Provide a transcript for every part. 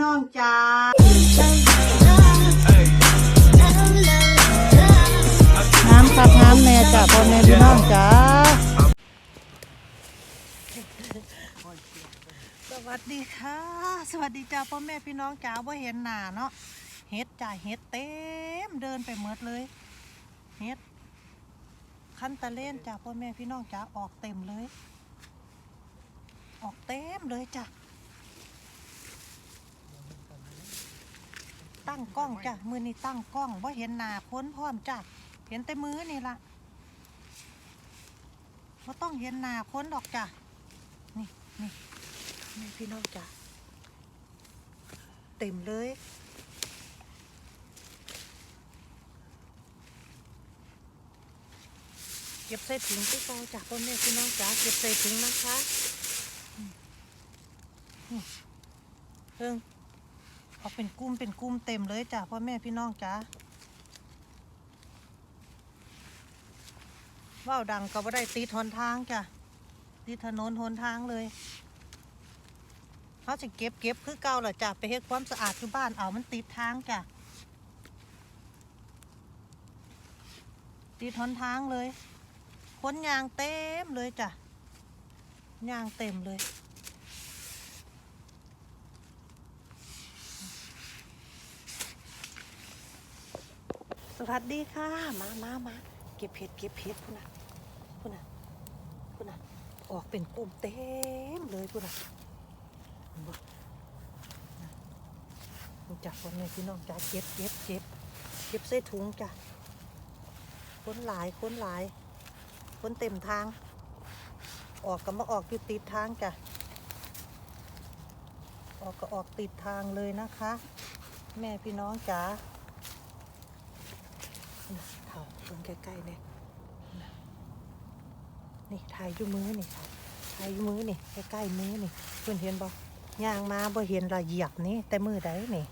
น้องจ้าน้ำครับน้ำแน่จ้าพ่อแม่พี่น้องจ้าสวัสดีค่ะ สวัสดีจ้าพ่อแม่พี่น้องจ้าว่าเห็นหน้าเนาะเฮ็ดจ้าเฮ็ดเต็มเดินไปหมดเลยเฮ็ดคันตะเล่นจ้าพ่อแม่พี่น้องจ้าออกเต็มเลย ออกเต็มเลยจ้ะ ตั้งกล้องจ้ะมือนี้ตั้งกล้องว่าเห็นหน้าพ้นพร้อมจ้ะเห็นแต่มือนี่ละว่าต้องเห็นหน้าพ้นดอกจ้ะนี่นี่นี่พี่น้องจ้ะเต็มเลยเก็บใส่ถุงที่กองจากพ่อแม่พี่น้องจ๋าเก็บใส่ถุงนะคะเพิ่ง เอาเป็นกุ้มเป็นกุ้มเต็มเลยจ้ะพ่อแม่พี่น้องจ๋าว่าวดังก็บ่ได้ตีทนทางจ้ะตีถนนหนทางเลยเขาจะเก็บเก็บคือเก่าแหละจ้ะไปเฮ็ดความสะอาดที่บ้านเอามันติดทางจ้ะตีทนทางเลยคนยางเต็มเลยจ้ะยางเต็มเลย สวัสดีค่ะ มามามาเก็บเห็ดเก็บเห็ดพุ่นนะพุ่นนะพุ่นนะออกเป็นกลุ่มเต็มเลยพุ่นน่ะจักคนเลยพี่น้องจ้าเก็บเก็บเก็บเก็บใส่ถุงจ้ะค้นหลายค้นหลายค้นเต็มทาง ออกก็มาออกอยู่ติดทางจ้ะออกก็ออกติดทางเลยนะคะ แม่พี่น้องจ๋า นะเถ่าเพิ่งใกล้ๆเนี่ยนี่ถ่ายอยู่มือนี่ถ่ายถ่ายอยู่มือนี่ใกล้ๆมือนี่เพื่อนเห็นบ่ยางมาบ่เห็นละเหยียบนี่แต่มือใดนี่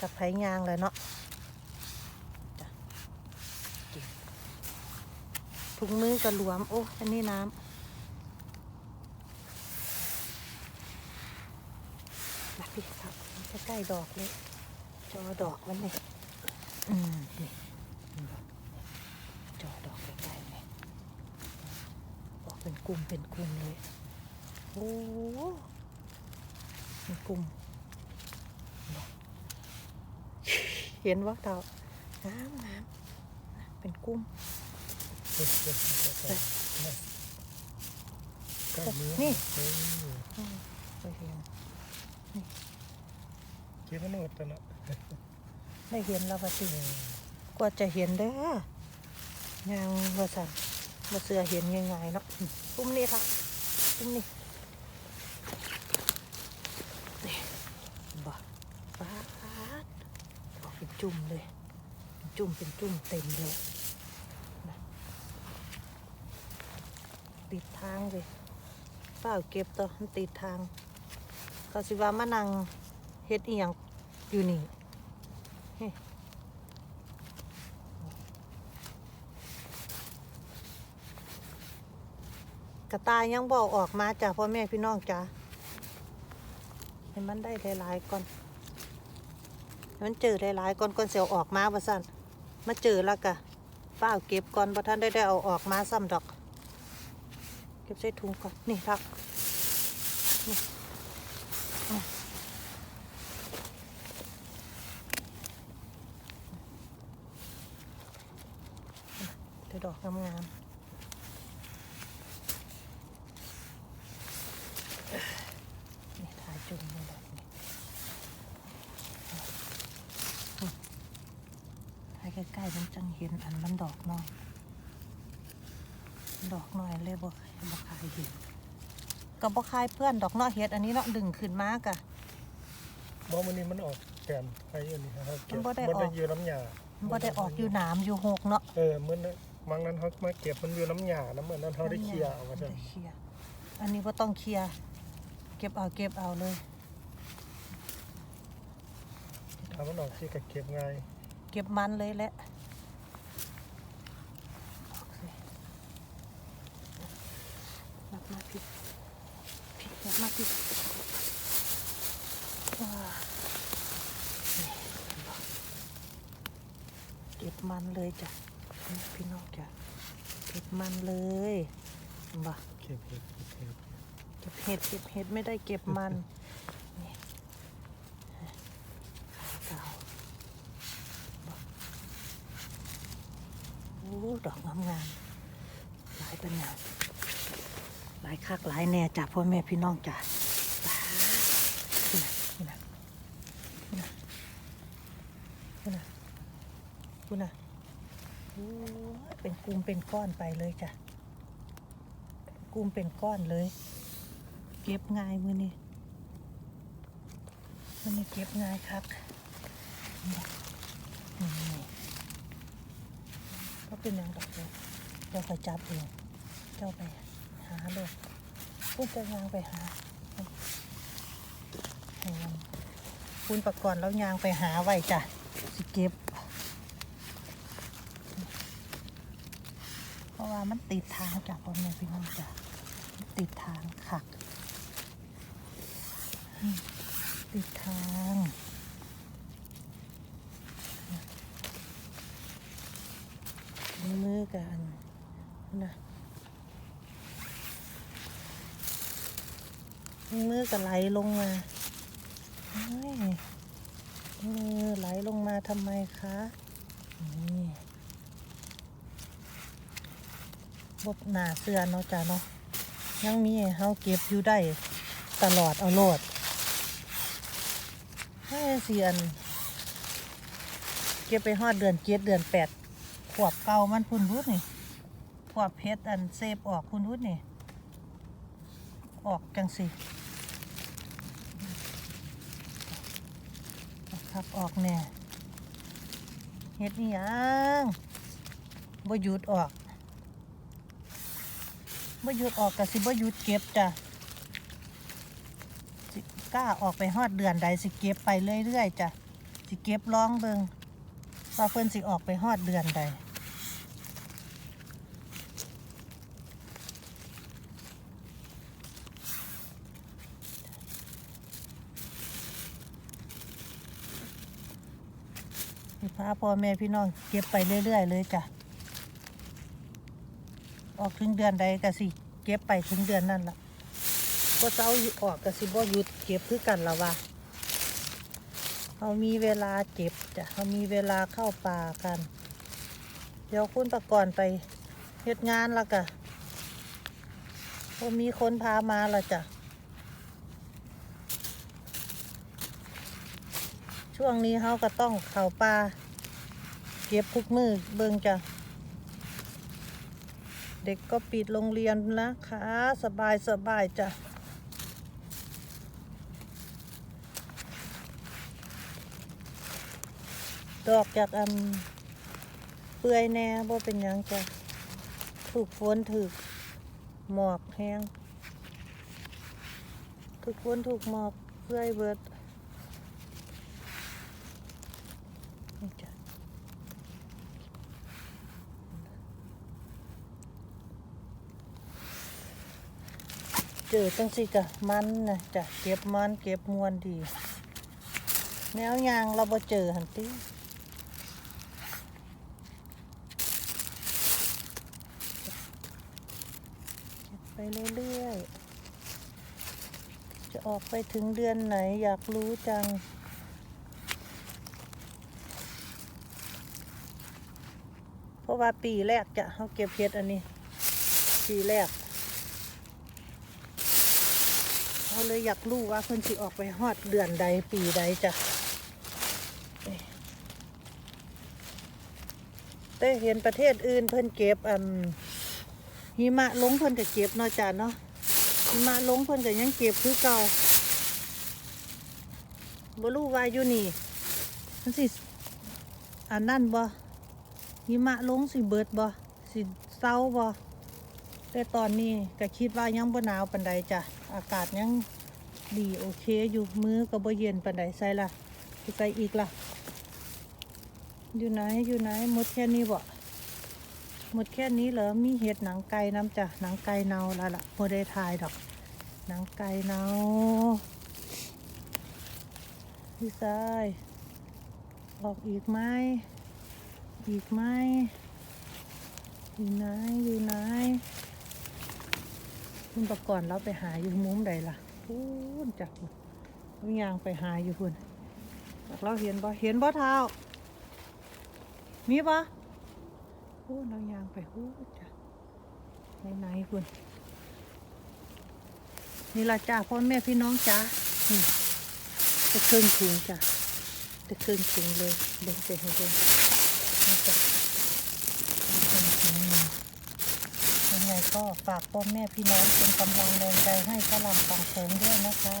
กับไผยางเลยเนาะถุงมือก็หลวม โอ้อันนี้น้ำมาพี่ครับใกล้ๆดอกเลยจอดอกมันนี่อืมนี่บ่จอดอกใกล้ๆนี่ออ กลุ่มเป็นกลุ่มเลย โอ้เป็นกลุ่ม เห็นว่าเต่าน้ำน้ำเป็นกลุ่มนี่อืมไปเห็นคิดว่าโนดแต่ะได้เห็นแล้วว่าสิกว่าจะเห็นเด้อยังว่าสั่น มาเสือเห็นยังไงเนาะปุ้มนี่ค่ะปุ้มนี่นี่บ่ป้าดออกเป็นจุ่มเลย จุ่มเป็นจุ่มเต็มเลยติดทางเลยเปล่าเก็บตัวมันติดทางก็สิว่ามานั่งเฮ็ดอีหยังอยู่นี่เฮ้ กระตายยังบอกออกมาจากพ่อแม่พี่น้องจ้าให้มันได้หลายๆก่อนมันเจอหลายๆก่อนก่อนเสียวออกมาบ่สั่นมาเจอแล้วกะเปล่าเก็บก่อนบ่ท่านได้ได้เอาออกมาซ้ำดอก เก็บใส่ถุงก่อนนี่ครับแต่ดอกงามๆนี่ถ่าย จุ่มลงแบบนี้ถ่ายใกล้ๆมันจังเห็นอันมันดอกน้อย ดอกน้อยเลยบ่บ่คายเห็นกับบ่คายเพื่อนดอกน้อยเฮ็ดอันนี้เนาะดึงขึ้นมากะมองมันนี่มันออกแกนไปอยู่นี่ครับมันบ่ได้ออกมันได้อยู่น้ำหยามันบ่ได้ออกอยู่หนามอยู่หกเนาะเออเหมื่อนบางนั้นเขามาเก็บมันอยู่น้ำหยาน้ำเหมือนนั้นเขาได้เคลียร์เอามาใช่ได้เคลียร์อันนี้บ่ต้องเคลียร์ เก็บเอาเก็บเอาเลยทามันออกที่กับเก็บไงเก็บมันเลยแหละนักมาพี่พี่นักมาพี่เก็บมันเลยจ้ะพี่น้องจ้ะเก็บมันเลยบ่เก็บเก็บเก็บ ก็บเห็ดเก็บเห็ดไม่ได้เก็บมันนี่ขาวบ่โอ้ดอกงามหลายเป็นอย่างหลายคักหลายแน่จ้ะพ่อแม่พี่น้องจ้ะป๊าดนี่นะนี่นะนี่นะนี่นะโอ้เป็นกลุ่มเป็นก้อนไปเลยจ้ะกลุ่มเป็นก้อนเลย ก็บง่ายมือนี่มือนี่เก็บง่ายครับก็เป็นอย่างดอกเดียวเดี๋ยวคอยจับเองเจ้าไปหาเลยพูดจะยางไปหาคุณประกอบแล้วยางไปหาไว้จ้ะสิเก็บ เพราะว่ามันติดทางจ้ะพ่อแม่พี่น้องจ้ะติดทางขัก ติดทางมือกันนะมือก็ไหลลงมามือไหลลงมาทำไมคะนี่บดหนาเสื้อเนาะจ้ะเนาะยังมีเฮาเก็บอยู่ได้ตลอดเอาโลด ให้เสียนเก็บไปฮอดเดือนเจ็ดเดือนแปดขวบเก่ามันพุ่นรุดนี่ขวบเพชรอันเซฟออกพุ่นรุดนี่ ออกจังสิครับออกแน่เฮ็ดนี่ยังบ่หยุดออกบ่หยุดออกกะสิบ่หยุดเก็บจ้ะ กล้าออกไปฮอดเดือนใดสิเก็บไปเรื่อยๆจ้ะสิเก็บร้องเบิงว่าเพิ่นสิออกไปฮอดเดือนใดสิพาพ่อแม่พี่น้องเก็บไปเรื่อยๆเลยจ้ะ ออกถึงเดือนใดก็สิ เก็บไปถึงเดือนนั่นละ ก็เจ้าออกกับสิบ่หยุดเก็บคือกันละวะเขามีเวลาเก็บจ้ะเขามีเวลาเข้าป่ากัน เดี๋ยวคุณประกอนไปเฮ็ดงานละกะพอมีคนพามาละจ้ะ ช่วงนี้เขาก็ต้องเข้าป่าเก็บทุกมือเบิ่งจ้ะเด็กก็ปิดโรงเรียนนะคะ สบายสบายจ้ะ ดอกจากอันเปื่อยแน่บ่เป็นยังจะถูกฝนถูกหมอกแห้งถูกฝนถูกหมอกเปื่อยเบิดจะเจอจังสิกะมันนะจ้ะเก็บมันเก็บมวนดี แนวยางเราบ่เจอหันติเก็บ ไปเรื่อยๆ จะออกไปถึงเดือนไหนอยากรู้จัง เพราะว่าปีแรกจะเขาเก็บเห็ดอันนี้ ปีแรกเขาเลยอยากรู้ว่าเพิ่นสิออกไปฮอดเดือนใดปีใดจ้ะแต่เห็นประเทศอื่นเพิ่นเก็บอัน หิมะลงเพิ่นก็เก็บเนาะจ้ะเนาะหิมะลงเพิ่นก็ยังเก็บคือเก่าบ่รู้ว่าอยู่นี่มันสิอันนั่นบ่หิมะลงสิเบิดบ่สิเศร้าบ่แต่ตอนนี้ก็คิดว่ายังบ่หนาวปานใดจ้ะอากาศยังดีโอเคอยู่มือก็บ่เย็นปานใดใส่ละใส่อีกล่ะอยู่ไหนอยู่ไหนหมดแค่นี้บ่ หมดแค่นี้เหรอมีเห็ดหนังไก่น้ำจ้ะหนังไก่เนาแล้วล่ะพอได้ทายดอก หนังไก่เนาพี่ชายออกอีกไหมอีกไหมอยู่ไหนอยู่ไหนคุณประกรณ์เราไปหาอยู่มุมใดล่ะพูนจักเรายางไปหาอยู่พุ่นเราเห็นบ่เห็นบ่เท้ามีบ่ พูนเรายางไปพูนจ้ะไหนๆพุ่นนี่ละจ้าพ่อแม่พี่น้องจ้าจะเครึ่องถุงจ้ะจะเครึ่องถุงเลยเบิ่งไปให้เบิ่งนี่จ้ะจะครึ่งถุงหนึ่งยังไงก็ฝากพ่อแม่พี่น้องเป็นกำลังแรงใจให้ฝรั่งฝั่งโขงด้วยนะคะ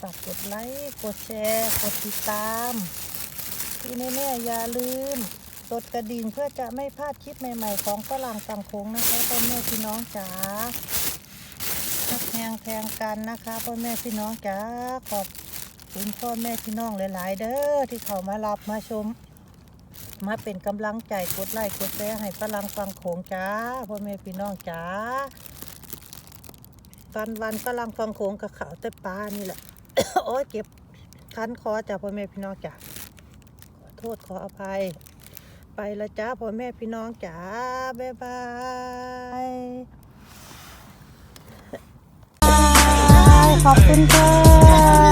ฝากกดไลค์กดแชร์ กดติดตามที่แน่ๆอย่าลืม กดกระดิ่งเพื่อจะไม่พลาดคลิปใหม่ๆ ของฝรั่งฝั่งโขงนะคะพ่อแม่พี่น้องจ๋าทักแพงแพงกันนะคะพ่อแม่พี่น้องจ๋าขอบคุณพ่อแม่พี่น้องหลาย ๆ เด้อที่เขามารับมาชม มาเป็นกำลังใจกดไลค์กดแชร์ให้ฝรั่งฝั่งโขงจ้าพ่อแม่พี่น้องจ๋าวันวันๆฝรั่งฝั่งโขงกับเขาแต่ปลานี่แหละโอ้เจ็บคันคอจ้าพ่อแม่พี่น้องจ้าขอโทษขออภัย ไปละจ้าพ่อแม่พี่น้องจ๋าบ๊ายบายขอบคุณค่ะ